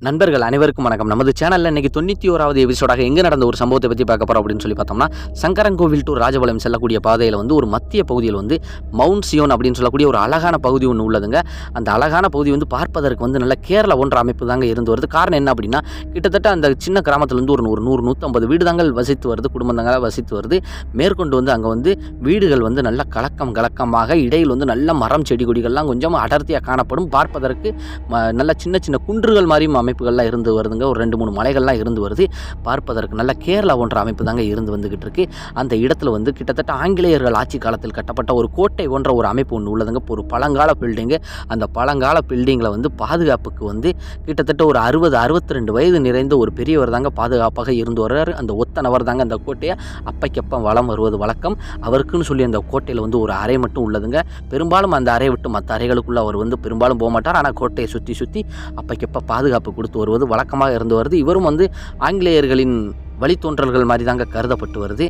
நண்பர்கள் அனைவருக்கும் வணக்கம். நமது சேனலில் இன்றைக்கி தொண்ணூற்றி ஓராவது எபிசோடாக எங்கே நடந்த ஒரு சம்பவத்தை பற்றி பார்க்க போகிறோம் அப்படின்னு சொல்லி பார்த்தோம்னா சங்கரங்கோவில் டு ராஜபாளையம் செல்லக்கூடிய பாதையில் வந்து ஒரு மத்திய பகுதியில் வந்து மவுண்ட் சியோன் அப்படின்னு சொல்லக்கூடிய ஒரு அழகான பகுதி ஒன்று உள்ளதுங்க. அந்த அழகான பகுதி வந்து பார்ப்பதற்கு வந்து நல்ல கேரள ஒன்ற அமைப்பு தாங்க இருந்து வருது. காரணம் என்ன அப்படின்னா கிட்டத்தட்ட அந்த சின்ன கிராமத்துலேருந்து ஒரு நூறு நூறு நூற்றம்பது வீடுதாங்கள் வசித்து வருது. குடும்பங்கள் வசித்து வருது. மேற்கொண்டு வந்து அங்கே வந்து வீடுகள் வந்து நல்ல கலக்கம் கலக்கமாக இடையில் வந்து நல்ல மரம் செடி கொடிகள்லாம் கொஞ்சம் அடர்த்தியாக காணப்படும். பார்ப்பதற்கு ம- நல்ல சின்ன சின்ன குன்றுகள் மாதிரியும் அமைப்புகள்லாம் இருந்து வருதுங்க. ஒரு ரெண்டு மூணு மலைகள்லாம் இருந்து வருது. பார்ப்பதற்கு நல்ல கேரளா போன்ற அமைப்பு தாங்க இருந்து வந்துக்கிட்டு இருக்கு அந்த இடத்துல வந்து கிட்டத்தட்ட ஆங்கிலேயர்கள் ஆட்சி காலத்தில் கட்டப்பட்ட ஒரு கோட்டை போன்ற ஒரு அமைப்பு ஒன்று உள்ளதுங்க. ஒரு பழங்கால பில்டிங்கு அந்த பழங்கால பில்டிங்கில் வந்து பாதுகாப்புக்கு வந்து கிட்டத்தட்ட ஒரு அறுபது அறுபத்தி ரெண்டு வயது நிறைந்த ஒரு பெரியவர் தாங்க பாதுகாப்பாக இருந்து வர்றார். அந்த ஒத்தனவர் தாங்க அந்த கோட்டையை அப்பைக்கப்ப வளம் வருவது வழக்கம். அவருக்குன்னு சொல்லி அந்த கோட்டையில் வந்து ஒரு அறை மட்டும் உள்ளதுங்க. பெரும்பாலும் அந்த அறையை விட்டு மற்ற அறைகளுக்குள்ள அவர் வந்து பெரும்பாலும் போக மாட்டார் ஆனால் கோட்டையை சுற்றி சுற்றி அப்பைக்கப்ப பாதுகாப்பு கொடுத்து வருவது வழக்கமாக இருந்து வருது. இவரும் வந்து ஆங்கிலேயர்களின் வழித்தோன்றல்கள் மாதிரி தாங்க கருதப்பட்டு வருது.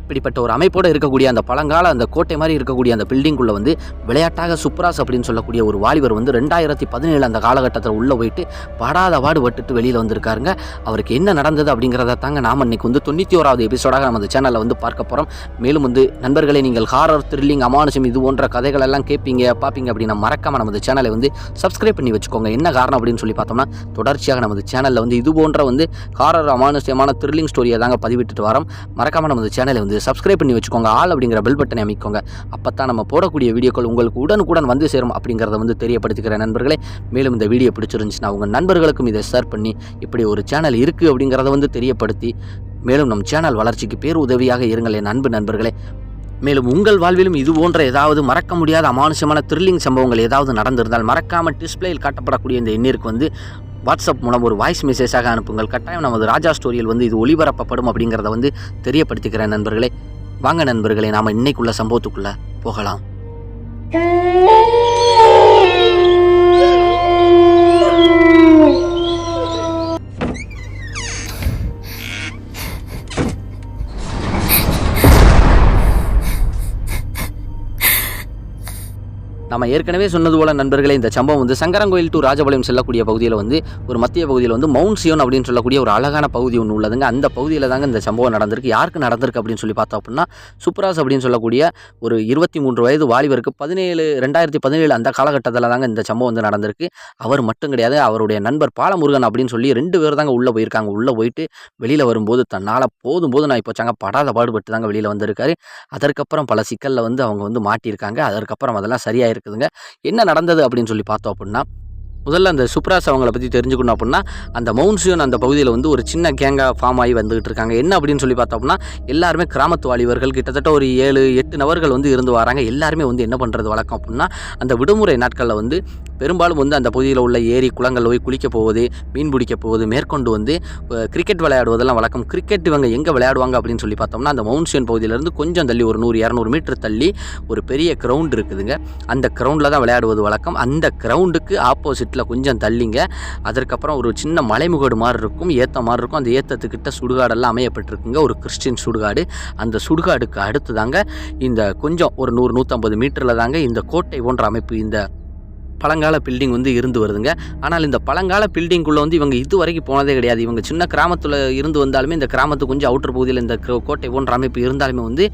இப்படிப்பட்ட ஒரு அமைப்போடு இருக்கக்கூடிய அந்த பழங்கால அந்த கோட்டை மாதிரி இருக்கக்கூடிய அந்த பில்டிங்குள்ளே வந்து விளையாட்டாக சுப்ராஸ் அப்படின்னு சொல்லக்கூடிய ஒரு வாலிபர் வந்து ரெண்டாயிரத்தி பதினேழு அந்த காலகட்டத்தில் உள்ளே போயிட்டு படாத பாடுபட்டுட்டு வெளியில் வந்திருக்காருங்க. அவருக்கு என்ன நடந்தது அப்படிங்கிறத தாங்க நாம் இன்றைக்கி வந்து தொண்ணூற்றி ஓராவது எபிசோடாக நம்ம சேனலில் வந்து பார்க்க போகிறோம் மேலும் வந்து நண்பர்களே நீங்கள் ஹாரர் த்ரில்லிங் அமானுஷம் இது போன்ற கதைகள் எல்லாம் கேட்பீங்க பார்ப்பீங்க அப்படின்னா மறக்காம நமது சேனலை வந்து சப்ஸ்கிரைப் பண்ணி வச்சுக்கோங்க. என்ன காரணம் அப்படின்னு சொல்லி பார்த்தோம்னா தொடர்ச்சியாக நமது சேனலில் வந்து இது போன்ற வந்து ஹாரர் அமானுஷ்யமான த்ரில்லிங் ஸ்டோரியை தாங்க பதிவிட்டுட்டு வரோம். மறக்காமல் நமது சேனலை வந்து சப்ஸ்கிரைப் பண்ணி வச்சுக்கோங்க. ஆல் அப்படிங்கிற பெல் பட்டனை அமைக்கோங்க. அப்போ தான் நம்ம போடக்கூடிய வீடியோக்கள் உங்களுக்கு உடனுக்குடன் வந்து சேரும் அப்படிங்கிறத வந்து தெரியப்படுத்திக்கிற நண்பர்களே. மேலும் இந்த வீடியோ பிடிச்சிருந்துச்சுன்னா உங்கள் நண்பர்களுக்கும் இதை ஷேர் பண்ணி இப்படி ஒரு சேனல் இருக்குது அப்படிங்கிறத வந்து தெரியப்படுத்தி மேலும் நம் சேனல் வளர்ச்சிக்கு பேர் உதவியாக இருங்கள் என் அன்பு நண்பர்களே. மேலும் உங்கள் வாழ்விலும் இது போன்ற ஏதாவது மறக்க முடியாத அமானுஷமான த்ரில்லிங் சம்பவங்கள் ஏதாவது நடந்திருந்தால் மறக்காமல் டிஸ்பிளேயில் காட்டப்படக்கூடிய இந்த எண்ணிற்கு வந்து வாட்ஸ்அப் மூலம் ஒரு வாய்ஸ் மெசேஜாக அனுப்புங்கள். கட்டாயம் நமது ராஜா ஸ்டோரியில் வந்து இது ஒளிபரப்பப்படும் அப்படிங்கிறத வந்து தெரியப்படுத்திக்கிறேன் நண்பர்களே. வாங்க நண்பர்களே நாம் இன்னைக்குள்ள சம்பவத்துக்குள்ள போகலாம். நம்ம ஏற்கனவே சொன்னது போல நண்பர்களே இந்த சம்பவம் வந்து சங்கரங்கோயில் டு ராஜபாளையம் செல்லக்கூடிய பகுதியில் வந்து ஒரு மத்திய பகுதியில் வந்து மவுண்ட் சியோன் அப்படின்னு சொல்லக்கூடிய ஒரு அழகான பகுதி ஒன்று உள்ளதுங்க. அந்த பகுதியில் தாங்க இந்த சம்பவம் நடந்திருக்கு. யாருக்கு நடந்திருக்கு அப்படின்னு சொல்லி பார்த்தோம் அப்படின்னா சுப்ராஸ் அப்படின்னு சொல்லக்கூடிய ஒரு இருபத்தி மூன்று வயது வாலிபருக்கு பதினேழு ரெண்டாயிரத்தி பதினேழு அந்த காலகட்டத்தில் தாங்க இந்த சம்பவம் வந்து நடந்திருக்கு. அவர் மட்டும் கிடையாது அவருடைய நண்பர் பாலமுருகன் அப்படின்னு சொல்லி ரெண்டு பேர் தாங்க உள்ளே போயிருக்காங்க. உள்ளே போயிட்டு வெளியில் வரும்போது தன்னால் போதும் போது நான் இப்போ சாங்க படாத பாடுபட்டு தாங்க வெளியில் வந்திருக்காரு. அதற்கப்புறம் பல சிக்கலில் வந்து அவங்க வந்து மாட்டியிருக்காங்க. அதற்கப்புறம் அதெல்லாம் சரியாக இருக்குதுங்க என்ன நடந்தது அப்படின்னு சொல்லி பார்த்தோம் அப்படின்னா முதல்ல அந்த சுப்ராஸ் அவங்கள பற்றி தெரிஞ்சுக்கணும் அப்படின்னா அந்த மவுன்சியோன் அந்த பகுதியில் வந்து ஒரு சின்ன கேங்காக ஃபார்ம் ஆகி வந்துகிட்டு இருக்காங்க. என்ன அப்படின்னு சொல்லி பார்த்தோம் அப்படின்னா எல்லாருமே கிராமத்து வாலிபர்கள் கிட்டத்தட்ட ஒரு ஏழு எட்டு நபர்கள் வந்து இருந்து வராங்க. எல்லாருமே வந்து என்ன பண்ணுறது வழக்கம் அப்படின்னா அந்த விடுமுறை நாட்களில் வந்து பெரும்பாலும் வந்து அந்த பகுதியில் உள்ள ஏரி குளங்கள் போய் குளிக்க போவது மீன் பிடிக்க போவது மேற்கொண்டு வந்து கிரிக்கெட் விளையாடுவதெல்லாம் வழக்கம். கிரிக்கெட் இவங்க எங்கே விளையாடுவாங்க அப்படின்னு சொல்லி பார்த்தோம்னா அந்த மவுன்சியன் பகுதியிலேருந்து கொஞ்சம் தள்ளி ஒரு நூறு இரநூறு மீட்டர் தள்ளி ஒரு பெரிய கிரவுண்ட் இருக்குதுங்க. அந்த கிரவுண்டில் தான் விளையாடுவது வழக்கம். அந்த கிரவுண்டுக்கு ஆப்போசிட் ஆப்போசிட்டில் கொஞ்சம் தள்ளிங்க. அதற்கப்புறம் ஒரு சின்ன மலைமுகடு மாதிரி இருக்கும். ஏற்ற மாதிரி இருக்கும். அந்த ஏற்றத்துக்கிட்ட சுடுகாடெல்லாம் அமையப்பட்டிருக்குங்க. ஒரு கிறிஸ்டின் சுடுகாடு. அந்த சுடுகாடுக்கு அடுத்து தாங்க இந்த கொஞ்சம் ஒரு நூறு நூற்றம்பது மீட்டரில் தாங்க இந்த கோட்டை போன்ற அமைப்பு இந்த பழங்கால பில்டிங் வந்து இருந்து வருதுங்க. ஆனால் இந்த பழங்கால பில்டிங்குள்ளே வந்து இவங்க இது வரைக்கும் போனதே கிடையாது. இவங்க சின்ன கிராமத்தில் இருந்து வந்தாலுமே இந்த கிராமத்து கொஞ்சம் அவுட்டர் பகுதியில் இந்த கோட்டை போன்ற அமைப்பு இருந்தாலுமே வந்து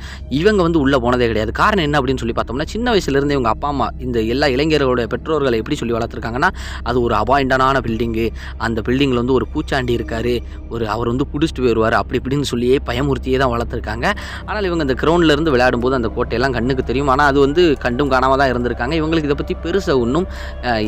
இவங்க வந்து உள்ளே போனதே கிடையாது. காரணம் என்ன அப்படின்னு சொல்லி பார்த்தோம்னா சின்ன வயசுலேருந்து இவங்க அப்பா அம்மா இந்த எல்லா இளைஞர்களோட பெற்றோர்களை எப்படி சொல்லி வளர்த்துருக்காங்கன்னா அது ஒரு அபாயிண்டனான பில்டிங்கு அந்த பில்டிங்கில் வந்து ஒரு பூச்சாண்டி இருக்கார். ஒரு அவர் வந்து குடிச்சிட்டு போயிடுவார் அப்படி இப்படின்னு சொல்லியே பயமுறுத்தியே தான் வளர்த்துருக்காங்க. ஆனால் இவங்க இந்த கிரௌண்ட்லேருந்து விளையாடும்போது அந்த கோட்டையெல்லாம் கண்ணுக்கு தெரியும். ஆனால் அது வந்து கண்டும் காணாமல் தான் இருந்திருக்காங்க. இவங்களுக்கு இதை பற்றி பெருசாக ஒன்றும்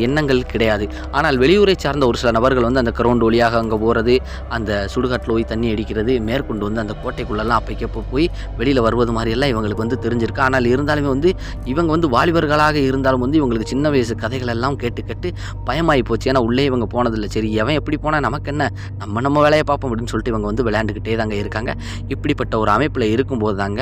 எண்ணங்கள் கிடையாது. ஆனால் வெளியூரை சார்ந்த ஒரு சில நபர்கள் வந்து அந்த கிரவுண்ட் வழியாக அங்கே போகிறது அந்த சுடுகாட்டில் போய் தண்ணி அடிக்கிறது மேற்கொண்டு வந்து அந்த கோட்டைக்குள்ளெல்லாம் அப்பைக்கப்போ போய் வெளியில் வருவது மாதிரியெல்லாம் இவங்களுக்கு வந்து தெரிஞ்சிருக்கு. ஆனால் இருந்தாலுமே வந்து இவங்க வந்து வாலிபர்களாக இருந்தாலும் வந்து இவங்களுக்கு சின்ன வயசு கதைகள் எல்லாம் கேட்டு கேட்டு பயமாகி போச்சு. ஏன்னா உள்ளே இவங்க போனதில்லை. சரி எவன் எப்படி போனால் நமக்கு என்ன? நம்ம நம்ம வேலையை பார்ப்போம் அப்படின்னு சொல்லிட்டு இவங்க வந்து விளையாண்டுக்கிட்டே தாங்க இருக்காங்க. இப்படிப்பட்ட ஒரு அமைப்பில் இருக்கும்போது தாங்க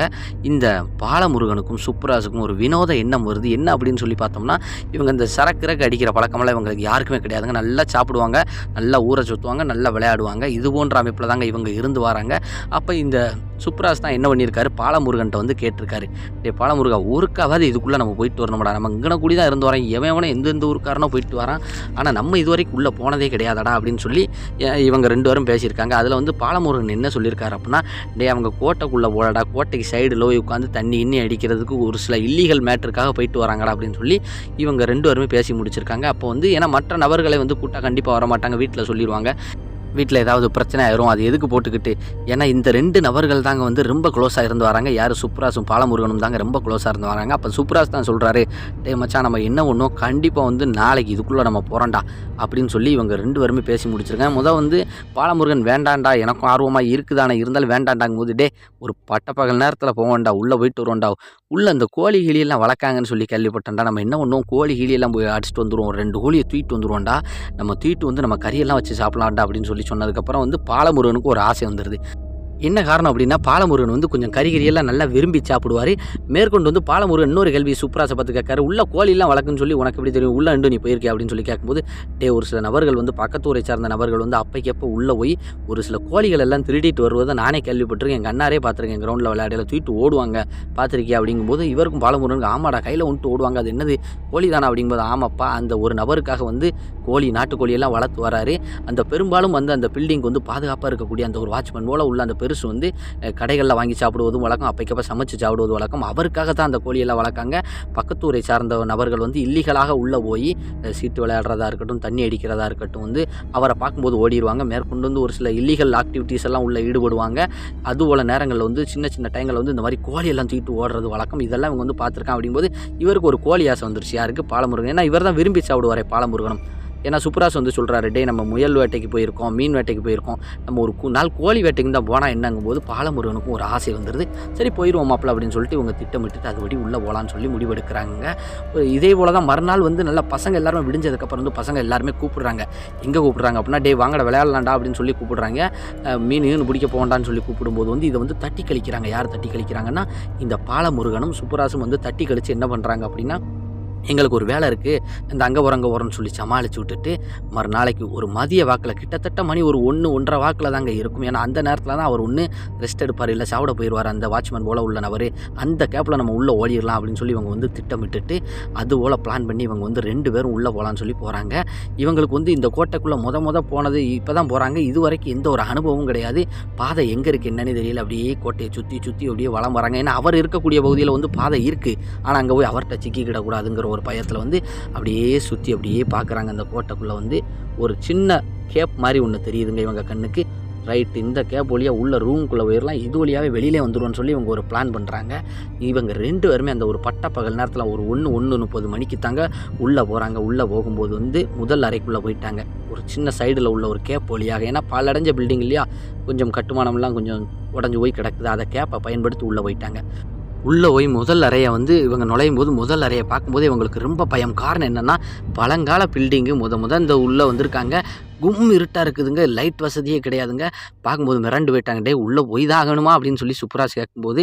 இந்த பாலமுருகனுக்கும் சுப்ராஸுக்கும் ஒரு வினோத எண்ணம் வருது. என்ன அப்படின்னு சொல்லி பார்த்தோம்னா இவங்க இந்த சரக்கிறக்கு அடிக்கிற பழக்கமெல்லாம் இவங்களுக்கு யாருக்குமே கிடையாதுங்க. நல்லா சாப்பிடுவாங்க நல்லா ஊற சுற்றுவாங்க நல்லா விளையாடுவாங்க. இது போன்ற அமைப்பில் தாங்க இவங்க இருந்து வராங்க. அப்போ இந்த சுப்ராஸ் தான் என்ன பண்ணியிருக்காரு? பாலமுருகன்ட்ட வந்து கேட்டிருக்காரு. டே பாலமுருகா ஊருக்காவது இதுக்குள்ளே நம்ம போயிட்டு வரணும்டா. நம்ம இங்கே கூடி தான் இருந்து வரோம். எவன் எவனோ எந்தெந்த ஊருக்காரனோ போயிட்டு வரான். ஆனால் நம்ம இது வரைக்கும் உள்ளே போனதே கிடையாதடா அப்படின்னு சொல்லி இவங்க ரெண்டு பேரும் பேசியிருக்காங்க. அதில் வந்து பாலமுருகன் என்ன சொல்லியிருக்காரு அப்படின்னா டே அவங்க கோட்டைக்குள்ளே போடடா. கோட்டைக்கு சைடு லோய் உட்காந்து தண்ணி இன்னி அடிக்கிறதுக்கு ஒரு சில இல்லீகல் மேட்டருக்காக போயிட்டு வராங்கடா அப்படின்னு சொல்லி இவங்க ரெண்டு பேருமே பேசி முடிச்சிருக்காங்க. அப்போ வந்து ஏன்னா மற்ற நபர்களை வந்து கூட்டா கண்டிப்பாக வர மாட்டாங்க வீட்டில் சொல்லிடுவாங்க வீட்டில் ஏதாவது பிரச்சனை ஆயிரும் அது எதுக்கு போட்டுக்கிட்டு? ஏன்னா இந்த ரெண்டு நபர்கள் தாங்க வந்து ரொம்ப க்ளோஸாக இருந்து வராங்க. யார்? சுப்ராஸும் பாலமுருகனும் தாங்க ரொம்ப க்ளோஸாக இருந்து வராங்க. அப்போ சுப்ராஸ் தான் சொல்கிறாரு டே மச்சான் நம்ம என்ன ஒன்றும் கண்டிப்பாக வந்து நாளைக்கு இதுக்குள்ளே நம்ம போகிறோம்டா அப்படின்னு சொல்லி இவங்க ரெண்டு பேருமே பேசி முடிச்சிருக்காங்க. முதல் வந்து பாலமுருகன் வேண்டாண்டா எனக்கும் ஆர்வமாக இருக்குதானே இருந்தாலும் வேண்டாண்டாங்கும் போது டே ஒரு பட்டப்பகல் நேரத்தில் போவோம்டா உள்ளே போயிட்டு வருவோம்டா உள்ளே அந்த கோழி கிளியெல்லாம் வளர்க்காங்கன்னு சொல்லி கேள்விப்பட்டேன்டா. நம்ம என்ன ஒன்றும் கோழி கிளியெல்லாம் போய் அடிச்சுட்டு வந்துடுவோம் ரெண்டு கோழியை தூக்கிட்டு வந்துடுவோம்டா நம்ம தூக்கிட்டு வந்து நம்ம கறியெல்லாம் வச்சு சாப்பிடலாம்டா அப்படின்னு சொல்லி சொன்னதுக்கப்புறம் வந்து பாலமுருகனுக்கு ஒரு ஆசை வந்துடுது என்ன காரணம் அப்படின்னா பாலமுருகன் வந்து கொஞ்சம் கறிகறியெல்லாம் நல்லா விரும்பி சாப்பிடுவார். மேற்கொண்டு வந்து பாலமுருகன் இன்னொரு கேள்வி சூப்பராசை பார்த்து கேட்காரு உள்ள கோழிலாம் வளர்க்குன்னு சொல்லி உனக்கு எப்படி தெரியும்? உள்ள அண்டு நீ போயிருக்கே அப்படின்னு சொல்லி கேட்கும்போது டே ஒரு சில நபர்கள் வந்து பக்கத்தூரை சார்ந்த நபர்கள் வந்து அப்பைக்கப்போ உள்ளே போய் ஒரு சில கோழிகள் எல்லாம் திருடிட்டு வருவதை நானே கேள்விப்பட்டிருக்கேன். எங்கள் அண்ணாரே பார்த்துருக்கேன். கிரௌண்டில் விளையாடையில தூக்கிட்டு ஓடுவாங்க. பார்த்துருக்கே அப்படிங்கும்போது இவருக்கும் பாலமுருகனுக்கு ஆமாடா கையில் வந்துட்டு ஓடுவாங்க. அது என்னது? கோழி தானே அப்படிங்கும்போது ஆமாப்பா. அந்த ஒரு நபருக்காக வந்து கோழி நாட்டுக்கோழியெல்லாம் வளர்த்து வராரு. அந்த பெரும்பாலும் வந்து அந்த பில்டிங் வந்து பாதுகாப்பாக இருக்கக்கூடிய அந்த ஒரு வாட்ச்மேன் போல உள்ள அந்த பெருசு வந்து கடைகளில் வாங்கி சாப்பிடுவதும் வழக்கம் அப்பைக்கப்போ சமைச்சு சாப்பிடுவது வழக்கம். அவருக்காக தான் அந்த கோழியெல்லாம் வளர்க்காங்க. பக்கத்தூரை சார்ந்த நபர்கள் வந்து இல்லீகலாக உள்ளே போய் சீட்டு விளையாடுறதா இருக்கட்டும் தண்ணி அடிக்கிறதா இருக்கட்டும் வந்து அவரை பார்க்கும்போது ஓடிடுவாங்க. மேற்கொண்டு வந்து ஒரு சில இல்லீகல் ஆக்டிவிட்டீஸ் எல்லாம் உள்ள ஈடுபடுவாங்க. அதுபோல் நேரங்களில் வந்து சின்ன சின்ன டைங்களில் வந்து இந்த மாதிரி கோழியெல்லாம் தூக்கிட்டு ஓடுறது வழக்கம். இதெல்லாம் இவங்க வந்து பார்த்துருக்கான் அப்படிங்கும்போது இவருக்கு ஒரு கோழி ஆசை வந்துருச்சு. யாருக்கு? பாலமுருகன். ஏன்னா இவர் தான் விரும்பி சாப்பிடுவாரே பாலமுருகனும். ஏன்னா சுப்ராஸ் வந்து சொல்கிறாரு டே நம்ம முயல் வேட்டைக்கு போயிருக்கோம் மீன் வேட்டைக்கு போயிருக்கோம். நம்ம ஒரு கு- நாள் கோழி வேட்டைக்கு தான் போனால் என்னங்கும் போது பாலமுருகனுக்கும் ஒரு ஆசை வந்துடுது சரி போயிடுவோம் மாப்பிள்ள அப்படின்னு சொல்லிட்டு இவங்க திட்டமிட்டுட்டு அதுபடி உள்ளே போகலான்னு சொல்லி முடிவெடுக்கிறாங்க. இதே போல் தான் மறுநாள் வந்து நல்லா பசங்க எல்லாருமே விடிஞ்சதுக்கப்புறம் வந்து பசங்க எல்லாருமே கூப்பிடுறாங்க. எங்கே கூப்பிடுறாங்க? அப்படின்னா டே வாங்கட விளையாடலாம்டா அப்படின்னு சொல்லி கூப்பிடுறாங்க. மீன் மீன் பிடிக்க போகண்டான்னு சொல்லி கூப்பிடும்போது வந்து இதை வந்து தட்டி கழிக்கிறாங்க. யார் தட்டி கழிக்கிறாங்கன்னா இந்த பாலமுருகனும் சுப்பராசும் வந்து தட்டி கழித்து என்ன பண்ணுறாங்க அப்படின்னா எங்களுக்கு ஒரு வேலை இருக்குது இந்த அங்கே உரங்க அங்கே சொல்லி சமாளித்து விட்டுட்டு மறுநாளைக்கு ஒரு மதிய வாக்கில் கிட்டத்தட்ட மணி ஒரு ஒன்று ஒன்றரை வாக்கில் தாங்க இருக்கும். ஏன்னா அந்த நேரத்தில் தான் அவர் ஒன்று ரெஸ்ட் எடுப்பார் இல்லை சாப்பிட போயிடுவார் அந்த வாட்ச்மேன் போல் உள்ள நபர் அந்த கேப்பில் நம்ம உள்ளே ஓடிடலாம் அப்படின்னு சொல்லி இவங்க வந்து திட்டமிட்டுட்டு அது போல் பிளான் பண்ணி இவங்க வந்து ரெண்டு பேரும் உள்ளே போகலான்னு சொல்லி போகிறாங்க இவங்களுக்கு வந்து இந்த கோட்டைக்குள்ளே முத முத போனது இப்போ தான் போகிறாங்க இது வரைக்கும் எந்த ஒரு அனுபவமும் கிடையாது. பாதை எங்கே இருக்குது என்னன்னு தெரியல. அப்படியே கோட்டையை சுற்றி சுற்றி அப்படியே வளம் வராங்க. ஏன்னா அவர் இருக்கக்கூடிய பகுதியில் வந்து பாதை இருக்குது ஆனால் அங்கே போய் அவர்கிட்ட சிக்கிக்கிடக்கூடாதுங்கிற ஒரு பயத்தில் வந்து அப்படியே சுற்றி அப்படியே பார்க்குறாங்க அந்த கோட்டைக்குள்ளே வந்து ஒரு சின்ன கேப் மாதிரி ஒன்று தெரியுதுங்க இவங்க கண்ணுக்கு. ரைட் இந்த கேப் வழியாக உள்ள ரூம்குள்ளே போயிடலாம் இது வழியாகவே வெளியிலே வந்துடுவோம்னு சொல்லி இவங்க ஒரு பிளான் பண்ணுறாங்க இவங்க ரெண்டு பேருமே அந்த ஒரு பட்ட பகல் நேரத்தில் ஒரு ஒன்று ஒன்று முப்பது மணிக்கு தாங்க உள்ளே போகிறாங்க உள்ளே போகும்போது வந்து முதல் அறைக்குள்ளே போயிட்டாங்க. ஒரு சின்ன சைடில் உள்ள ஒரு கேப் வழியாக. ஏன்னா பாலடைஞ்ச பில்டிங் இல்லையா? கொஞ்சம் கட்டுமானம்லாம் கொஞ்சம் உடஞ்சி போய் கிடக்குது. அதை கேப்பை பயன்படுத்தி உள்ளே போயிட்டாங்க. உள்ளே போய் முதல் அறையை வந்து இவங்க நுழையும் போது முதல் அறையை பார்க்கும்போது இவங்களுக்கு ரொம்ப பயம். காரணம் என்னென்னா பழங்கால பில்டிங்கு முத முத இந்த உள்ளே வந்திருக்காங்க. கும் இருட்டாக இருக்குதுங்க. லைட் வசதியே கிடையாதுங்க. பார்க்கும்போது மிரண்டு போயிட்டாங்க. டே உள்ளே போய் தான் ஆகணுமா? அப்படின்னு சொல்லி சுப்புராஜ் கேட்கும்போது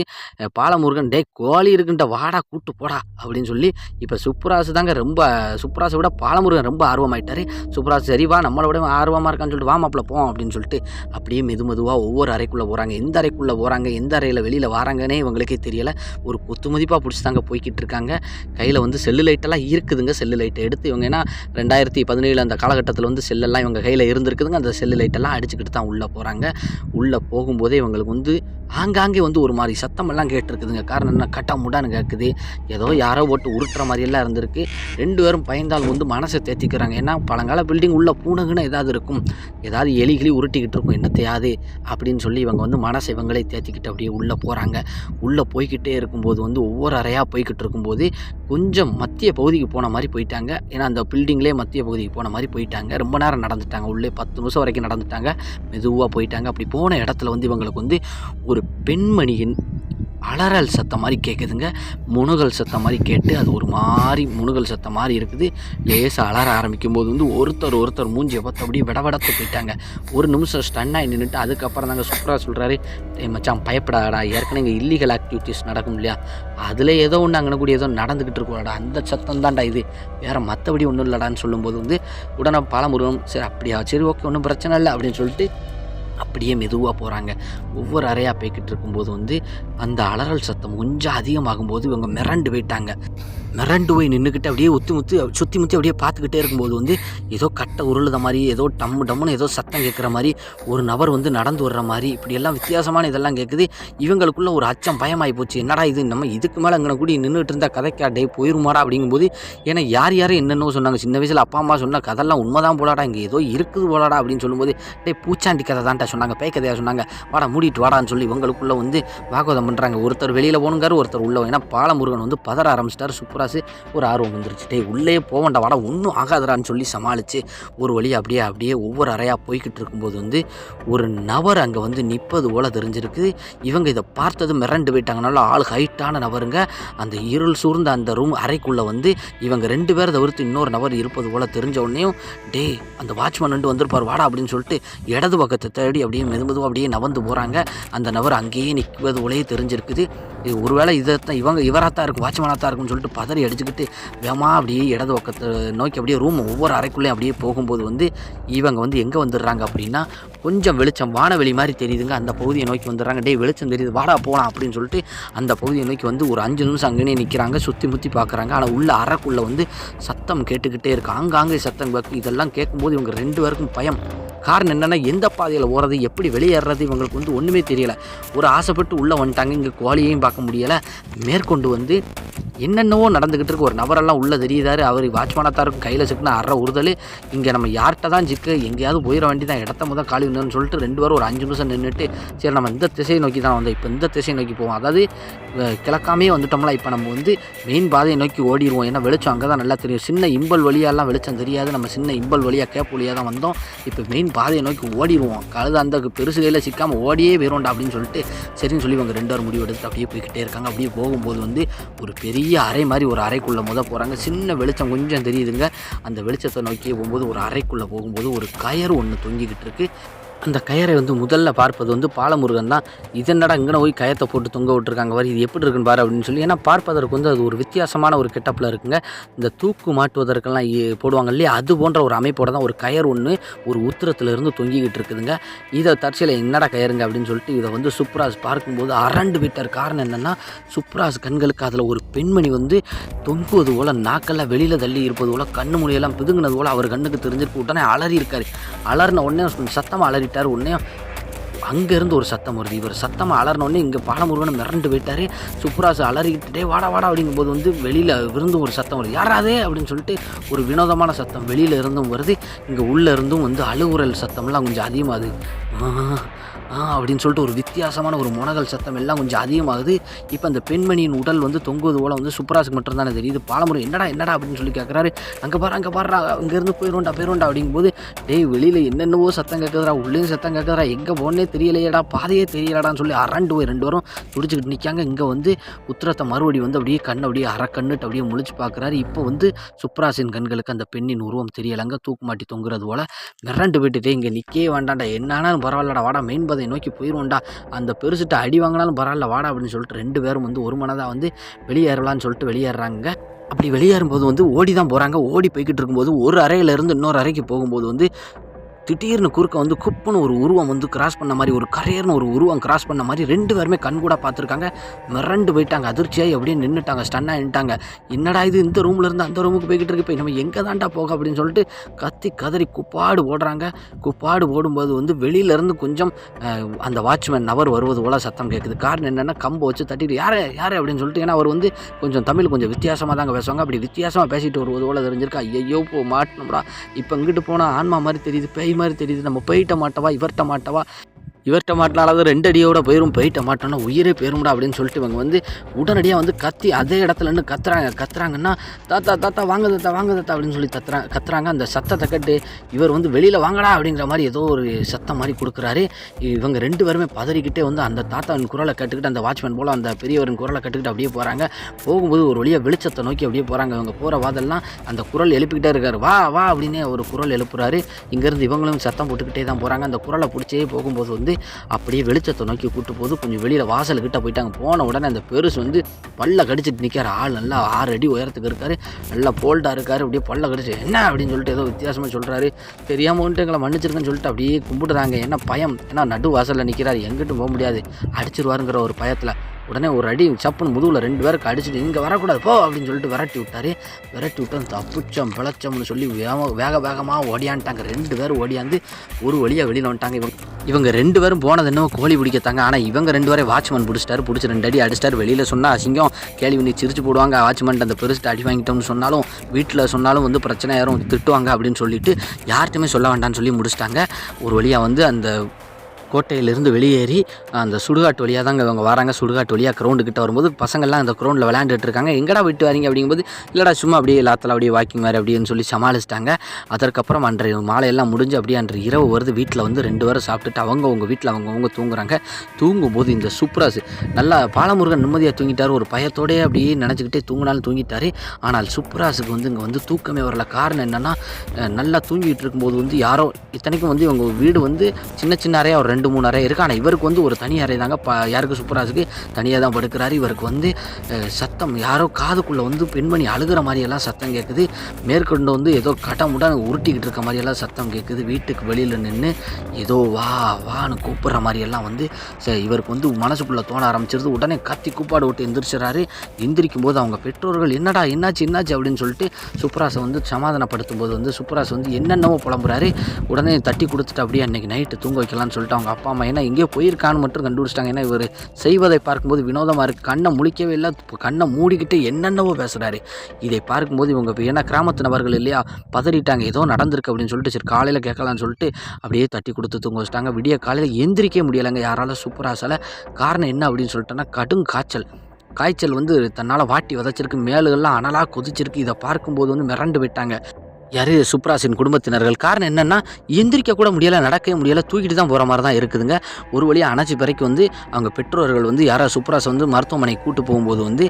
பாலமுருகன் டே கோழி இருக்குன்ற வாடா கூட்டு போடா அப்படின்னு சொல்லி இப்போ சுப்ராஜ் தாங்க ரொம்ப சுப்ராஸை விட பாலமுருகன் ரொம்ப ஆர்வமாயிட்டார். சுப்புராஜ் சரி வா நம்மளை விட ஆர்வமாக இருக்கான்னு சொல்லிட்டு வா மாப்பிள்ள போவோம் அப்படின்னு சொல்லிட்டு அப்படியே மெது மெதுவாக ஒவ்வொரு அறைக்குள்ளே போகிறாங்க எந்த அறைக்குள்ளே போகிறாங்க எந்த அறையில் வெளியில் வராங்கன்னே இவங்களுக்கே தெரியலை. ஒரு குத்து மதிப்பாக பிடிச்சி தாங்க போய்கிட்டு இருக்காங்க. கையில் வந்து செல்லு லைட்டெல்லாம் இருக்குதுங்க செல்லு லைட்டை. எடுத்து இவங்க ஏன்னா ரெண்டாயிரத்தி பதினேழு அந்த காலகட்டத்தில் வந்து செல்லெல்லாம் இவங்க கையில் இருந்திருக்குதுங்க. அந்த செல்லு லைட்டெல்லாம் அடிச்சுக்கிட்டு தான் உள்ளே போகிறாங்க உள்ளே போகும்போதே இவங்களுக்கு வந்து ஆங்காங்கே வந்து ஒரு மாதிரி சத்தமெல்லாம் கேட்டிருக்குதுங்க. காரணம் என்ன? கட்டா முடான்னு கேட்குது ஏதோ யாரோ போட்டு உருட்டுற மாதிரியெல்லாம் இருந்திருக்கு. ரெண்டு பேரும் பயந்தால் வந்து மனசை தேத்திக்கிறாங்க. ஏன்னா பழங்கால பில்டிங் உள்ள பூனகுன்னு ஏதாவது இருக்கும். ஏதாவது எலிகிளி உருட்டிக்கிட்டு இருக்கும். என்னத்தையாது அப்படின்னு சொல்லி இவங்க வந்து மனசை இவங்களே தேத்திக்கிட்டு அப்படியே உள்ளே போகிறாங்க உள்ளே போய்கிட்டே இருக்கும்போது வந்து ஒவ்வொரு அறையாக போய்கிட்டு இருக்கும்போது கொஞ்சம் மத்திய பகுதிக்கு போன மாதிரி போயிட்டாங்க. ஏன்னா அந்த பில்டிங்லேயே மத்திய பகுதிக்கு போன மாதிரி போயிட்டாங்க. ரொம்ப நேரம் நடந்துட்டாங்க. உள்ளே பத்து நிமிஷம் வரைக்கும் நடந்துட்டாங்க. மெதுவாக போயிட்டாங்க. அப்படி போன இடத்துல வந்து இவங்களுக்கு வந்து ஒரு பெண்மணியின் அலறல் சத்தம் மாதிரி கேட்குதுங்க முணுகல் சத்தம் மாதிரி கேட்டு அது ஒரு மாதிரி முணுகல் சத்தம் மாதிரி இருக்குது. லேசாக அலற ஆரம்பிக்கும் போது வந்து ஒருத்தர் ஒருத்தர் மூஞ்சியை பார்த்து அப்படியே விடவிடத்து போயிட்டாங்க. ஒரு நிமிஷம் ஸ்டன்னாகி நின்றுட்டு அதுக்கப்புறம் தாங்க சூப்பராக சொல்கிறாரு மச்சான் பயப்படாடா ஏற்கனவே இங்கே இல்லீகல் ஆக்டிவிட்டீஸ் நடக்கும் இல்லையா? அதில் ஏதோ ஒன்று அங்கே கூட ஏதோ நடந்துக்கிட்டு இருக்கோடா அந்த சத்தம் தான்டா இது. வேறு மற்றபடி ஒன்றும் இல்லடான்னு சொல்லும்போது வந்து உடனே பாலமுருகன் சரி அப்படியா? சரி ஓகே ஒன்றும் பிரச்சனை இல்லை. அப்படின்னு சொல்லிட்டு அப்படியே மெதுவாக போகிறாங்க ஒவ்வொரு அறையாக போய்கிட்டு இருக்கும்போது வந்து அந்த அலறல் சத்தம் கொஞ்சம் அதிகமாகும்போது இவங்க மிரண்டு போயிட்டாங்க. மிரண்டு போய் நின்றுக்கிட்டு அப்படியே ஒத்து முத்து சுற்றி முற்றி அப்படியே பார்த்துக்கிட்டே இருக்கும்போது வந்து ஏதோ கட்டை உருளுத மாதிரி ஏதோ டம்மு டம்முன்னு ஏதோ சத்தம் கேட்குற மாதிரி ஒரு நபர் வந்து நடந்து வர்ற மாதிரி இப்படியெல்லாம் வித்தியாசமான இதெல்லாம் கேட்குது. இவங்களுக்குள்ள ஒரு அச்சம் பயமாகி போச்சு. என்னடா இது? நம்ம இதுக்கு மேலே அங்கே கூடி நின்றுட்டு இருந்தால் கதைக்கா? டே போயிருமாடா அப்படிங்கும்போது ஏன்னா யார் யார் என்னென்னோ சொன்னாங்க. சின்ன வயசில் அப்பா அம்மா சொன்ன கதெல்லாம் உண்மைதான் போலாடா. இங்கே ஏதோ இருக்குது போலாடா அப்படின்னு சொல்லும்போது டே பூச்சாண்டி கதை தான்டா சொன்னாங்க பேய் கதையாக சொன்னாங்க. வாடா மூடிட்டு வாடான்னு சொல்லி உங்களுக்குள்ளே வந்து வாக்குவாதம் பண்ணுறாங்க ஒருத்தர் வெளியில் போகணுங்காரு ஒருத்தர் உள்ள ஏன்னா பாலமுருகன் வந்து பதற ஆரம்பிச்சிட்டார். சுப்ராசு ஒரு ஆர்வம் வந்துருச்சு. டே உள்ளே போவேண்டா வாடா ஒன்றும் ஆகாதரான்னு சொல்லி சமாளித்து ஒரு வழி அப்படியே அப்படியே ஒவ்வொரு அறையாக போய்கிட்டு இருக்கும்போது வந்து ஒரு நபர் அங்கே வந்து நிற்பது போல் தெரிஞ்சிருக்கு. இவங்க இதை பார்த்தது மிரண்டு போயிட்டாங்க. நல்லா ஆள் ஹைட்டான நபருங்க. அந்த இருள் சூழ்ந்த அந்த ரூம் அறைக்குள்ளே வந்து இவங்க ரெண்டு பேரை தவிர்த்து இன்னொரு நபர் இருப்பது போல் தெரிஞ்ச உடனேயும் டே அந்த வாட்ச்மேன் வந்து வந்திருப்பார். வாடா அப்படின்னு சொல்லிட்டு இடது பக்கத்தை தேடி அப்படியே மெது மெதுவாக அப்படியே நவந்து போகிறாங்க அந்த நபர் அங்கேயே நிற்பது போலயே தெரிஞ்சிருக்குது. இது ஒருவேளை இதைத்தான் இவங்க இவராக தான் இருக்கும் வாட்ச்மேனாக தான் இருக்கும்னு சொல்லிட்டு பதறி அடிச்சுக்கிட்டு வேமா அப்படியே இடது பக்கத்தை நோக்கி அப்படியே ரூம் ஒவ்வொரு அறைக்குள்ளேயும் அப்படியே போகும்போது வந்து இவங்க வந்து எங்கே வந்துடுறாங்க அப்படின்னா கொஞ்சம் வெளிச்சம் வானவெளி மாதிரி தெரியுதுங்க. அந்த பகுதியை நோக்கி வந்துடுறாங்க. டேய் வெளிச்சம் தெரியுது வாடா போகலாம் அப்படின்னு சொல்லிட்டு அந்த பகுதியை நோக்கி வந்து ஒரு அஞ்சு நிமிஷம் அங்கேயே நிற்கிறாங்க சுற்றி முற்றி பார்க்குறாங்க ஆனால் உள்ள அறைக்குள்ளே வந்து சத்தம் கேட்டுக்கிட்டே இருக்கு. ஆங்காங்கே சத்தம் இதெல்லாம் கேட்கும்போது இவங்க ரெண்டு பேருக்கும் பயம். காரணம் என்னென்னா எந்த பாதையில் ஓடுறது எப்படி வெளியேறது இவங்களுக்கு வந்து ஒன்றுமே தெரியலை. ஒரு ஆசைப்பட்டு உள்ளே வந்துட்டாங்க இங்கே குவாலியையும் பார்க்க முடியலை. மேற்கொண்டு வந்து என்னென்னவோ நடந்துக்கிட்டு இருக்கு. ஒரு நபரெல்லாம் உள்ளே தெரியுதாரு அவர் வாட்ச்மேனாக தான் இருக்கும். கையில் சிக்குன்னு அற உறுதல். இங்கே நம்ம யார்கிட்ட தான் சிக்கு? எங்கேயாவது போயிட வேண்டியதான் இடத்த முதல் காலி வந்தோம்னு சொல்லிட்டு ரெண்டு பேரும் ஒரு அஞ்சு நிமிஷம் நின்றுட்டு சரி நம்ம இந்த திசையை நோக்கி தான் வந்தோம். இப்போ இந்த திசையை நோக்கி போவோம். அதாவது கிழக்காமே வந்துட்டோம்னா இப்போ நம்ம வந்து மெயின் பாதையை நோக்கி ஓடிடுவோம். ஏன்னா வெளிச்சம் அங்கே தான் நல்லா தெரியும். சின்ன இம்பல் வழியாலாம் வெளிச்சம் தெரியாது. நம்ம சின்ன இம்பல் வழியாக கேப் வழியாக தான் வந்தோம். இப்போ மெயின் பாதையை நோக்கி ஓடிடுவோம். கழுது அந்த பெருசு கையில் சிக்காமல் ஓடியே போயிடும்டா அப்படின்னு சொல்லிட்டு சரின்னு சொல்லி இவங்க ரெண்டு பேரும் முடிவு எடுத்து அப்படியே போய்கிட்டே இருக்காங்க. அப்படியே போகும்போது வந்து ஒரு பெரிய அறை மாதிரி ஒரு அறைக்குள்ளே முத போகிறாங்க சின்ன வெளிச்சம் கொஞ்சம் தெரியுதுங்க. அந்த வெளிச்சத்தை நோக்கி போகும்போது ஒரு அறைக்குள்ளே போகும்போது ஒரு கயறு ஒன்று தொங்கிக்கிட்டு இருக்குது அந்த கயரை வந்து முதல்ல பார்ப்பது வந்து பாலமுருகன் தான். இதனடா இங்கே போய் கயத்தை போட்டு தொங்க விட்டுருக்காங்க பாரு இது எப்படி இருக்குன்னு பாரு அப்படின்னு சொல்லி. ஏன்னா பார்ப்பதற்கு வந்து அது ஒரு வித்தியாசமான ஒரு கெட்டப்பில் இருக்குங்க. இந்த தூக்கு மாட்டுவதற்கெல்லாம் போடுவாங்க இல்லையா? அது போன்ற ஒரு அமைப்போட தான் ஒரு கயர் ஒன்று ஒரு உத்திரத்துலேருந்து தொங்கிக்கிட்டு இருக்குதுங்க. இதை தற்செயல என்னடா கயருங்க அப்படின்னு சொல்லிட்டு இதை வந்து சுப்ராஜ் பார்க்கும்போது அரண்டு விட்டார். காரணம் என்னென்னா சுப்ராஜ் கண்களுக்கு அதில் ஒரு பெண்மணி வந்து தொங்குவது போல் நாக்கெல்லாம் வெளியில் தள்ளி இருப்பது போல் கண்ணு மொழியெல்லாம் பிதுங்கினது போல் அவர் கண்ணுக்கு தெரிஞ்சிருக்கு உடனே அலறி இருக்காரு அலறின உடனே சத்தமாக விட்டார். உடனே அங்கேருந்து ஒரு சத்தம் வருது. இவர் சத்தமாக அலறினோடனே இங்கே பாலமுருகன் மிரண்டு போயிட்டாரு. சுப்ராஸ் அலறிக்கிட்டே வாடா வாடா அப்படிங்கும்போது வந்து வெளியில் இருந்தும் ஒரு சத்தம் வருது. யாராதே அப்படின்னு சொல்லிட்டு ஒரு வினோதமான சத்தம் வெளியில் இருந்தும் வருது. இங்கே உள்ளே இருந்தும் வந்து அழுகுரல் சத்தம்லாம் கொஞ்சம் அதிகமாகுது அப்படின்னு சொல்லிட்டு ஒரு வித்தியாசமான ஒரு முனகல் சத்தம் எல்லாம் கொஞ்சம் அதிகமாகுது. இப்போ அந்த பெண்மணியின் உடல் வந்து தொங்குவது போல் வந்து சுப்ராசுக்கு மட்டும் தானே தெரியுது. பாலமுறை என்னடா என்னடா? அப்படின்னு சொல்லி கேட்குறாரு அங்கே பாரு அங்கே பாருடா இங்கேருந்து போயிடும்டா போயிடும்டா அப்படிங்கும்போது டேய் வெளியில் என்னென்னவோ சத்தம் கேட்குதுடா உள்ளேயும் சத்தம் கேட்குறா எங்கே போனே தெரியலையேடா பாதையே தெரியலடான்னு சொல்லி அரண்டு போய் ரெண்டு பேரும் துடிச்சுக்கிட்டு நிற்காங்க இங்கே வந்து உத்திரத்தை மறுபடி வந்து அப்படியே கண் அப்படியே அறக்கண்ணுட்டு அப்படியே முழிச்சு பார்க்குறாரு இப்போ வந்து சுப்ராசின் கண்களுக்கு அந்த பெண்ணின் உருவம் தெரியலைங்க. தூக்கு மாட்டி தொங்குறது போல் மிரண்டு விட்டுட்டே இங்கே நிற்கவே வேண்டாம்டா வாங்கினாலும் பரவாயில்லடா வாடா மெயின் பாதையை நோக்கி போயிடுவோம்டா அந்த பெருசுட்ட அடி வாங்கினாலும் பரவாயில்ல வாடா அப்படின்னு சொல்லிட்டு ரெண்டு பேரும் வந்து ஒரு மனதாக வந்து வெளியேறலாம்னு சொல்லிட்டு வெளியேறாங்க. அப்படி வெளியேறும்போது வந்து ஓடி தான் போகிறாங்க ஓடி போய்கிட்டு இருக்கும்போது ஒரு அறையிலேருந்து இன்னொரு அறைக்கு போகும்போது வந்து திடீர்னு குறுக்க வந்து குப்புன்னு ஒரு உருவம் வந்து கிராஸ் பண்ண மாதிரி ஒரு கரையர்னு ஒரு உருவம் கிராஸ் பண்ண மாதிரி ரெண்டு பேருமே கண் கூட பார்த்துருக்காங்க. மிரண்டு போயிட்டாங்க அதிர்ச்சியாக அப்படியே நின்றுட்டாங்க ஸ்டன்னாக நின்ட்டாங்க என்னடா இது இந்த ரூமில் இருந்து அந்த ரூமுக்கு போய்கிட்டு இருக்கு? போய் நம்ம எங்கே தாண்டா போக அப்படின்னு சொல்லிட்டு கத்தி கதறி குப்பாடு ஓடுறாங்க. குப்பாடு ஓடும்போது வந்து வெளியிலேருந்து கொஞ்சம் அந்த வாட்ச்மேன் நபர் வருவது போல சத்தம் கேட்குது காரணம் என்னென்னா கம்பை வச்சு தட்டிட்டு யார் யார்? அப்படின்னு சொல்லிட்டு ஏன்னா அவர் வந்து கொஞ்சம் தமிழ் கொஞ்சம் வித்தியாசமாக தாங்க பேசுவாங்க. அப்படி வித்தியாசமாக பேசிட்டு வருவது போல தெரிஞ்சிருக்கா. ஐயோ போ மாட்டணும்டா. இப்போ இங்கிட்டு போனால் ஆன்மா மாதிரி தெரியுது. பேய் மாதிரி தெரியுது. நம்ம போயிட்ட மாட்டவா இவர்கிட்ட மாட்டவா இவர்கிட்ட மாட்டினாலாவது ரெண்டு அடியோட போயிடும் போயிட்ட மாட்டோம்னா உயிரே போயிரும்டா அப்படின்னு சொல்லிட்டு இவங்க வந்து உடனடியாக வந்து கத்தி அதே இடத்துல நின்று கத்துறாங்க. கத்துறாங்கன்னா தாத்தா தாத்தா வாங்க தாத்தா வாங்க தாத்தா அப்படின்னு சொல்லி கத்துறாங்க கத்துறாங்க. அந்த சத்தத்தை கட்டு இவர் வந்து வெளியில் வாங்கடா அப்படிங்கிற மாதிரி ஏதோ ஒரு சத்தம் மாதிரி கொடுக்குறாரு. இவங்க ரெண்டு பேருமே பதறிக்கிட்டே வந்து அந்த தாத்தாவின் குரலை கட்டுக்கிட்டு அந்த வாட்ச்மேன் போல் அந்த பெரியவரின் குரலை கட்டுக்கிட்டு அப்படியே போகிறாங்க போகும்போது ஒரு வழியாக வெளிச்சத்தை நோக்கி அப்படியே போகிறாங்க இவங்க போகிற வாதெல்லாம் அந்த குரல் எழுப்பிக்கிட்டே இருக்காரு. வா வா அப்படின்னு ஒரு குரல் எழுப்புறாரு. இங்கேருந்து இவங்களும் சத்தம் போட்டுக்கிட்டே தான் போகிறாங்க அந்த குரலை பிடிச்சே போகும்போது வந்து அப்படியே வெளிச்சத்தை நோக்கி கூட்டு போது கொஞ்சம் வெளியில் வாசல்கிட்ட போயிட்டாங்க. போன உடனே அந்த பெருசு வந்து பல்ல கடிச்சிட்டு நிற்கிற ஆள் நல்லா ஆறு அடி உயரத்துக்கு இருக்காரு. நல்லா போல்டாக இருக்காரு. அப்படியே பல்ல கடிச்சு என்ன? அப்படின்னு சொல்லிட்டு ஏதோ வித்தியாசமாக சொல்கிறாரு தெரியாமல் வந்துட்டு எங்களை மன்னிச்சிருக்கேன்னு சொல்லிட்டு அப்படியே கும்பிடுறாங்க. என்ன பயம்? ஏன்னா நடு வாசலில் நிற்கிறாரு எங்கிட்டும் போக முடியாது. அடிச்சிருவாருங்கிற ஒரு பயத்தில். உடனே ஒரு அடி சப்புன்னு முதுகில் ரெண்டு பேருக்கு அடிச்சுட்டு இங்கே வரக்கூடாது போ அப்படின்னு சொல்லிட்டு விரட்டி விட்டாரு. விரட்டி விட்டு தப்புச்சம் பிழைச்சம்னு சொல்லி வேக வேக வேகமாக ஓடியான்ட்டாங்க ரெண்டு பேரும் ஓடியாந்து ஒரு வழியாக வெளியில் வந்துட்டாங்க. இவங்க இவங்க ரெண்டு பேரும் போனது என்னவோ கோழி பிடிக்கத்தாங்க ஆனால் இவங்க ரெண்டு பேரும் வாட்ச்மேன் பிடிச்சிட்டாரு பிடிச்சி ரெண்டு அடி அடிச்சிட்டாரு. வெளியில் சொன்னால் அசிங்கம் கேள்வி பண்ணி சிரிச்சு போடுவாங்க. வாட்ச்மேன் அந்த பெருசுட்டு அடி வாங்கிட்டோம்னு சொன்னாலும் வீட்டில் சொன்னாலும் வந்து பிரச்சனை யாரும் திட்டுவாங்க அப்படின்னு சொல்லிட்டு யார்கிட்டையுமே சொல்ல வேண்டாம்னு சொல்லி முடிச்சிட்டாங்க. ஒரு வழியாக வந்து அந்த கோட்டையிலிருந்து வெளியேறி அந்த சுடுகாட்டு வழியாக தாங்க இவங்க வராங்க. சுடுகாட்டு வழியாக கிரவுண்டு கிட்ட வரும்போது பசங்கள்லாம் அந்த கிரௌண்டில் விளையாண்டுட்டு இருக்காங்க. எங்கடா விட்டு வரீங்க அப்படிங்கும்போது இல்லைடா சும்மா அப்படியே எல்லாத்தில் அப்படியே வாக்கிங் மாதிரி அப்படின்னு சொல்லி சமாளிச்சிட்டாங்க. அதற்கப்புறம் அன்றைய மாலையெல்லாம் முடிஞ்சு அப்படியே அன்று இரவு வருது. வீட்டில் வந்து ரெண்டு பேரும் சாப்பிட்டுட்டு அவங்க உங்கள் வீட்டில் அவங்கவுங்க தூங்குறாங்க. தூங்கும்போது இந்த சுப்ராஸ் நல்லா பாலமுருகன் நிம்மதியாக தூங்கிட்டார். ஒரு பயத்தோடயே அப்படியே நினச்சிக்கிட்டே தூங்கினாலும் தூங்கிட்டார். ஆனால் சுப்ராஸுக்கு வந்து இங்கே வந்து தூக்கமே வரல. காரணம் என்னென்னா நல்லா தூங்கிட்டு இருக்கும்போது வந்து யாரோ இத்தனைக்கும் வந்து இவங்க வீடு வந்து சின்ன சின்ன அறையாக ஒரு ரெண்டு மூணு அறை இருக்குது ஆனால் இவருக்கு வந்து ஒரு தனி அறை தாங்க. ப யாருக்கு? சூப்பராஜுக்கு தனியாக தான் படுக்கிறாரு. இவருக்கு வந்து சத்தம் யாரோ காதுக்குள்ளே வந்து பெண்மணி அழுகிற மாதிரியெல்லாம் சத்தம் கேட்குது மேற்கொண்டு வந்து ஏதோ கடமுடன் உருட்டிக்கிட்டு இருக்க மாதிரியெல்லாம் சத்தம் கேட்குது வீட்டுக்கு வெளியில் நின்று ஏதோ வா வான்னு கூப்பிட்ற மாதிரியெல்லாம் வந்து ச- இவருக்கு வந்து மனசுக்குள்ளே தோண ஆரம்பிச்சிருது. உடனே கத்தி கூப்பாடு விட்டு எந்திரிச்சிடறாரு எந்திரிக்கும் போது அவங்க பெற்றோர்கள் என்னடா என்னாச்சு என்னாச்சு? அப்படின்னு சொல்லிட்டு சுப்ராஸை வந்து சமாதானப்படுத்தும் போது வந்து சுப்ராஸ் வந்து என்னென்னவோ புலம்புறாரு. உடனே தட்டி கொடுத்துட்டு அப்படியே அன்றைக்கி நைட்டு தூங்க வைக்கலாம்னு சொல்லிட்டு அவங்க அப்பா அம்மா ஏன்னா எங்கேயோ போயிருக்கான்னு மட்டும் கண்டுபிடிச்சிட்டாங்க. ஏன்னா இவர் செய்வதை பார்க்கும்போது வினோதமாக இருக்குது கண்ணை முழிக்கவே இல்லை. கண்ணை மூடிக்கிட்டு என்னென்னவோ பேசுகிறாரு இதை பார்க்கும்போது இவங்க ஏன்னா கிராமத்து நபர்கள் இல்லையா பதறிட்டாங்க. ஏதோ நடந்திருக்கு அப்படின்னு சொல்லிட்டு சரி காலையில் கேட்கலான்னு சொல்லிட்டு அப்படியே தட்டி கொடுத்து தூங்க வச்சிட்டாங்க. விடிய காலையில் எந்திரிக்கவே முடியலைங்க. யாரால சூப்பராசால காரணம் என்ன அப்படின்னு சொல்லிட்டோன்னா கடும் காய்ச்சல். காய்ச்சல் வந்து தன்னால் வாட்டி விதைச்சிருக்கு. மேலுகள்லாம் அனலாக கொதிச்சிருக்கு. இதை பார்க்கும்போது வந்து மிரண்டு விட்டாங்க யாரு சுப்ராசின் குடும்பத்தினர்கள்? காரணம் என்னென்னா எந்திரிக்க கூட முடியலை நடக்கவே முடியலை தூக்கிட்டு தான் போகிற மாதிரி தான் இருக்குதுங்க. ஒரு வழியாக அணைச்சி பிறகு வந்து அவங்க பெற்றோர்கள் வந்து யாரோ சுப்ராஸ் வந்து மருத்துவமனைக்கு கூட்டு போகும்போது வந்து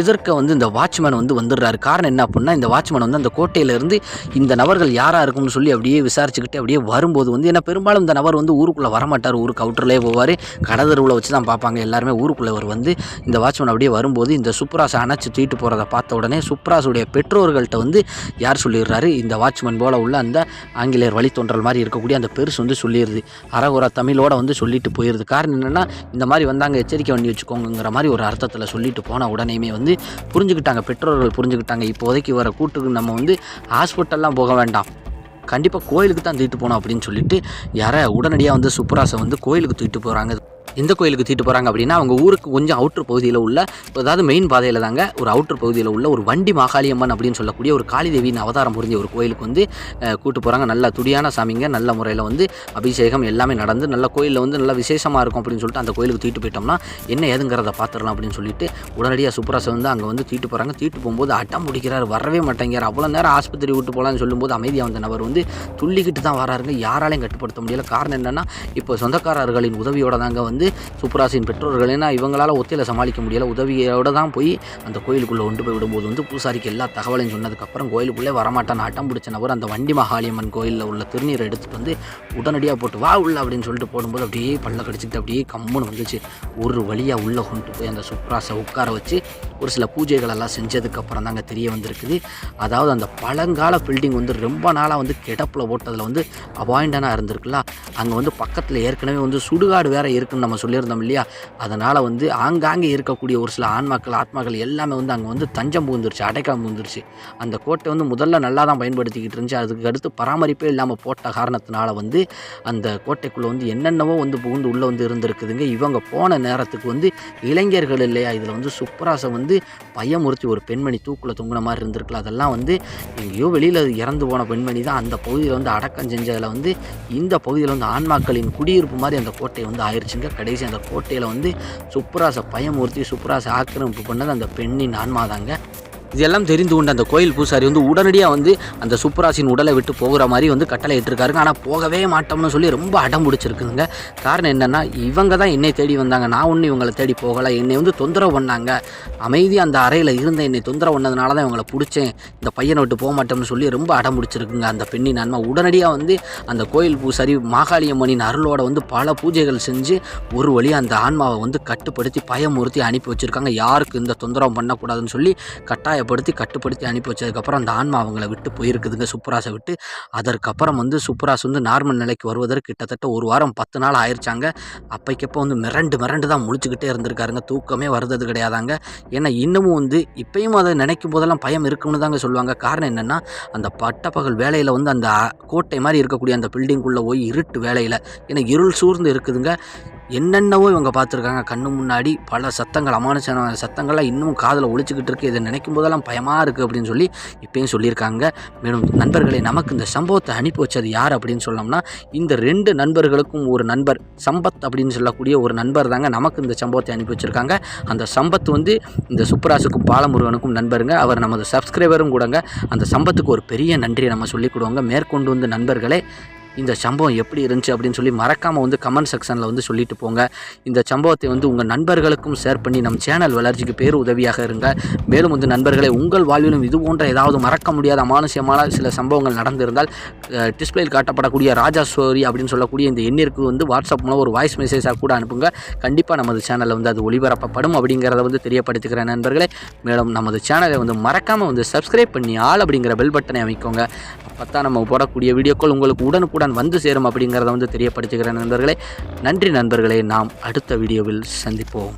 எதிர்க்க வந்து இந்த வாட்ச்மேன் வந்து வந்துடுறாரு. காரணம் என்ன அப்படின்னா இந்த வாட்ச்மேன் வந்து அந்த கோட்டையிலேருந்து இந்த நபர்கள் யாராக இருக்கும்னு சொல்லி அப்படியே விசாரிச்சுக்கிட்டு அப்படியே வரும்போது வந்து ஏன்னா பெரும்பாலும் இந்த நபர் வந்து ஊருக்குள்ளே வரமாட்டார் ஊருக்கு அவுட்டர்லேயே போவார். கடதருவில் வச்சு தான் பார்ப்பாங்க. எல்லாருமே ஊருக்குள்ளே அவர் வந்து இந்த வாட்ச்மேன் அப்படியே வரும்போது இந்த சுப்ராஸை அணைச்சி தூக்கிட்டு போகிறத பார்த்த உடனே சுப்ராஸுடைய பெற்றோர்கள்ட்ட வந்து யார் சொல்லிடுறாரு? இந்த வாட்ச்மேன் போல உள்ள அந்த ஆங்கிலேயர் வழித்தோன்றல் மாதிரி இருக்கக்கூடிய அந்த பெருசு வந்து சொல்லிடுது அரகுரா தமிழோட வந்து சொல்லிட்டு போயிடுது காரணம் என்னென்னா இந்த மாதிரி வந்தாங்க எச்சரிக்கை பண்ணி வச்சுக்கோங்கிற மாதிரி ஒரு அர்த்தத்தில் சொல்லிட்டு போன உடனேயுமே வந்து புரிஞ்சுக்கிட்டாங்க பெற்றோர்கள் புரிஞ்சுக்கிட்டாங்க. இப்போதைக்கு வர கூட்டுக்கு நம்ம வந்து ஹாஸ்பிட்டல்லாம் போக வேண்டாம். கண்டிப்பாக கோயிலுக்கு தான் தூக்கிட்டு போகணும் அப்படின்னு சொல்லிட்டு யாரை உடனடியாக வந்து சுப்ராஸை வந்து கோயிலுக்கு தூக்கிட்டு போகிறாங்க எந்த கோயிலுக்கு தூக்கிட்டு போகிறாங்க அப்படின்னா அவங்க ஊருக்கு கொஞ்சம் அவுட்ரு பகுதியில் உள்ள அதாவது மெயின் பாதையில் தாங்க ஒரு அவுட்ரு பகுதியில் உள்ள ஒரு வண்டி மாகாளியம்மன் அப்படின்னு சொல்லக்கூடிய ஒரு காளிதேவியின் அவதாரம் புரிஞ்ச ஒரு கோயிலுக்கு வந்து அஹ், கூட்டு போகிறாங்க நல்ல துடியான சாமிங்க நல்ல முறையில் வந்து அபிஷேகம் எல்லாமே நடந்து நல்ல கோயிலில் வந்து நல்ல விசேஷமாக இருக்கும் அப்படின்னு சொல்லிட்டு அந்த கோயிலுக்கு தூக்கிட்டு போயிட்டோம்னா என்ன ஏதுங்கிறத பார்த்துடலாம் அப்படின்னு சொல்லிட்டு உடனடியாக சுப்ராஸை வந்து அங்கே வந்து தூக்கிட்டு போகிறாங்க தூக்கிட்டு போகும்போது அட்டம் முடிக்கிறார் வரவே மாட்டேங்கிறார். அவ்வளோ நேரம் ஆஸ்பத்திரி விட்டு போகலான்னு சொல்லும்போது அமைதியாக வந்த நபர் வந்து துள்ளிக்கிட்டு தான் வராருங்க. யாராலையும் கட்டுப்படுத்த முடியல. காரணம் என்னென்னா இப்போ சொந்தக்காரர்களின் உதவியோட தாங்க வந்து சுப்புராசின் பெற்றோர்கள். ஏன்னா இவங்களால் ஒத்தையில் சமாளிக்க முடியல. உதவியோட தான் போய் அந்த கோயிலுக்குள்ளே கொண்டு போய் விடும்போது வந்து பூசாரிக்கு எல்லா தகவலையும் சொன்னதுக்கப்புறம் கோயிலுக்குள்ளே வரமாட்டான். அட்டம் பிடிச்ச நபர் அந்த வண்டி மகாளியம்மன் கோயிலில் உள்ள திருநீரை எடுத்துகிட்டு வந்து உடனடியாக போட்டு வா உள்ள அப்படின்னு சொல்லிட்டு போடும்போது அப்படியே பல்ல கடிச்சிட்டு அப்படியே கம்முன்னு வந்துச்சு ஒரு வழியாக உள்ளே கொண்டு போய் அந்த சுப்ராசை உட்கார வச்சு ஒரு சில பூஜைகள் எல்லாம் செஞ்சதுக்கப்புறம் தாங்க தெரிய வந்திருக்குது. அதாவது அந்த பழங்கால பில்டிங் வந்து ரொம்ப நாளாக வந்து கிடப்பில் போட்டதில் வந்து அபாயிண்டனாக இருந்திருக்குல்ல அங்கே வந்து பக்கத்தில் ஏற்கனவே வந்து சுடுகாடு வேறு இருக்குன்னு நம்ம சொல்லியிருந்தோம் இல்லையா? அதனால் வந்து ஆங்காங்கே இருக்கக்கூடிய ஒரு சில ஆன்மாக்கள் ஆத்மாக்கள் எல்லாமே வந்து அங்கே வந்து தஞ்சம் புகுந்துருச்சு அடைக்காம புகுந்துருச்சு. அந்த கோட்டை வந்து முதல்ல நல்லா தான் பயன்படுத்திக்கிட்டு இருந்துச்சு. அதுக்கு அடுத்து பராமரிப்பே இல்லாமல் போட்ட காரணத்தினால வந்து அந்த கோட்டைக்குள்ளே வந்து என்னென்னவோ வந்து புகுந்து உள்ளே வந்து இருந்திருக்குதுங்க. இவங்க போன நேரத்துக்கு வந்து இளைஞர்கள் இல்லையா? இதில் வந்து சுப்பராசை வந்து பயமுறுத்தி ஒரு பெண்மணி தூக்குள்ள தொங்குன மாதிரி இருந்திருக்குல்ல அதெல்லாம் வந்து எங்கேயோ வெளியில் இறந்து போன பெண்மணி தான் அந்த பகுதியில் வந்து அடக்கம் செஞ்சதில் வந்து இந்த பகுதியில் வந்து ஆன்மாக்களின் குடியிருப்பு மாதிரி அந்த கோட்டை வந்து ஆயிடுச்சுங்க கடைசி அந்த கோட்டையில் வந்து சுப்ராசை பயமுறுத்தி சுப்ராசை ஆக்கிரமிப்பு பண்ணது அந்த பெண்ணின் ஆன்மா தாங்க இதெல்லாம் தெரிந்து கொண்டு அந்த கோயில் பூசாரி வந்து உடனடியாக வந்து அந்த சுப்பராசின் உடலை விட்டு போகிற மாதிரி வந்து கட்டளை இட்டிருக்காருங்க ஆனால் போகவே மாட்டோம்னு சொல்லி ரொம்ப அடம் பிடிச்சிருக்குங்க காரணம் என்னென்னா இவங்க தான் என்னை தேடி வந்தாங்க. நான் ஒன்றும் இவங்களை தேடி போகலை. என்னை வந்து தொந்தரவு பண்ணாங்க. அமைதி அந்த அறையில் இருந்த என்னை தொந்தரவு பண்ணதுனால தான் இவங்களை பிடிச்சேன். இந்த பையனை விட்டு போக மாட்டோம்னு சொல்லி ரொம்ப அடம் பிடிச்சிருக்குங்க அந்த பெண்ணின் ஆன்மா உடனடியாக வந்து அந்த கோயில் பூசாரி மாகாளியம்மனின் அருளோட வந்து பல பூஜைகள் செஞ்சு ஒரு வழியாக அந்த ஆன்மாவை வந்து கட்டுப்படுத்தி பயமுறுத்தி அனுப்பி வச்சுருக்காங்க. யாருக்கு இந்த தொந்தரவு பண்ணக்கூடாதுன்னு சொல்லி கட்டாயப்படுத்தி கட்டுப்படுத்தி அனுப்பி வச்சதுக்கப்புறம் அந்த ஆன்மா அவங்கள விட்டு போயிருக்குதுங்க. சுப்பராசை விட்டு. அதற்கப்புறம் வந்து சுப்பராஸ் வந்து நார்மல் நிலைக்கு வருவதற்கு கிட்டத்தட்ட ஒரு வாரம் பத்து நாள் ஆயிடுச்சாங்க அப்பைக்கப்போ வந்து மிரண்டு மிரண்டு தான் முழிச்சுக்கிட்டே இருந்திருக்காருங்க. தூக்கமே வருது கிடையாதாங்க. ஏன்னா இன்னமும் வந்து இப்பயும் அதை நினைக்கும் போதெல்லாம் பயம் இருக்கும்னு தாங்க சொல்லுவாங்க. காரணம் என்னென்னா அந்த பட்டப்பகல் வேலையில் வந்து அந்த கோட்டை மாதிரி இருக்கக்கூடிய அந்த பில்டிங்குள்ளே போய் இருட்டு வேலையில். ஏன்னா இருள் சூழ்ந்து இருக்குதுங்க. என்னென்னவோ இவங்க பார்த்துருக்காங்க. கண்ணு முன்னாடி பல சத்தங்கள் அமானுஷமான சத்தங்கள்லாம் இன்னும் காதில் ஒழிச்சுக்கிட்டு இருக்கு. இதை நினைக்கும் போதெல்லாம் பயமாக இருக்குது அப்படின்னு சொல்லி இப்பயும் சொல்லியிருக்காங்க. மேலும் நண்பர்களை நமக்கு இந்த சம்பவத்தை அனுப்பி வச்சது யார் அப்படின்னு சொன்னோம்னா இந்த ரெண்டு நண்பர்களுக்கும் ஒரு நண்பர் சம்பத் அப்படின்னு சொல்லக்கூடிய ஒரு நண்பர் தாங்க நமக்கு இந்த சம்பவத்தை அனுப்பி வச்சுருக்காங்க. அந்த சம்பத் வந்து இந்த சுப்பராசுக்கும் பாலமுருகனுக்கும் நண்பருங்க. அவர் நமது சப்ஸ்கிரைபரும் கூடங்க. அந்த சம்பத்துக்கு ஒரு பெரிய நன்றியை நம்ம சொல்லிக் கொடுவோங்க மேற்கொண்டு வந்து நண்பர்களே இந்த சம்பவம் எப்படி இருந்துச்சு அப்படின்னு சொல்லி மறக்காமல் வந்து கமெண்ட் செக்ஷனில் வந்து சொல்லிட்டு போங்க. இந்த சம்பவத்தை வந்து உங்கள் நண்பர்களுக்கும் ஷேர் பண்ணி நம் சேனல் வளர்ச்சிக்கு பேர் உதவியாக இருங்க. மேலும் வந்து நண்பர்களை உங்கள் வாழ்விலும் இது போன்ற ஏதாவது மறக்க முடியாத அமானுஷ்யமான சில சம்பவங்கள் நடந்திருந்தால் டிஸ்பிளேயில் காட்டப்படக்கூடிய ராஜா ஸ்டோரி அப்படின்னு சொல்லக்கூடிய இந்த எண்ணிற்கு வந்து வாட்ஸ்அப் மூலம் ஒரு வாய்ஸ் மெசேஜாக கூட அனுப்புங்க. கண்டிப்பாக நமது சேனலில் வந்து அது ஒளிபரப்பப்படும் அப்படிங்கிறத வந்து தெரியப்படுத்துகிறேன் நண்பர்களே. மேலும் நமது சேனலை வந்து மறக்காமல் வந்து சப்ஸ்கிரைப் பண்ணி ஆள் அப்படிங்கிற பெல் பட்டனை அமைக்கோங்க. அப்போ நம்ம போடக்கூடிய வீடியோக்கள் உங்களுக்கு உடனுக்குடன் வந்து சேரும் அப்படிங்கிறத வந்து தெரியப்படுத்துகிறேன் நண்பர்களே. நன்றி நண்பர்களே நாம் அடுத்த வீடியோவில் சந்திப்போம்.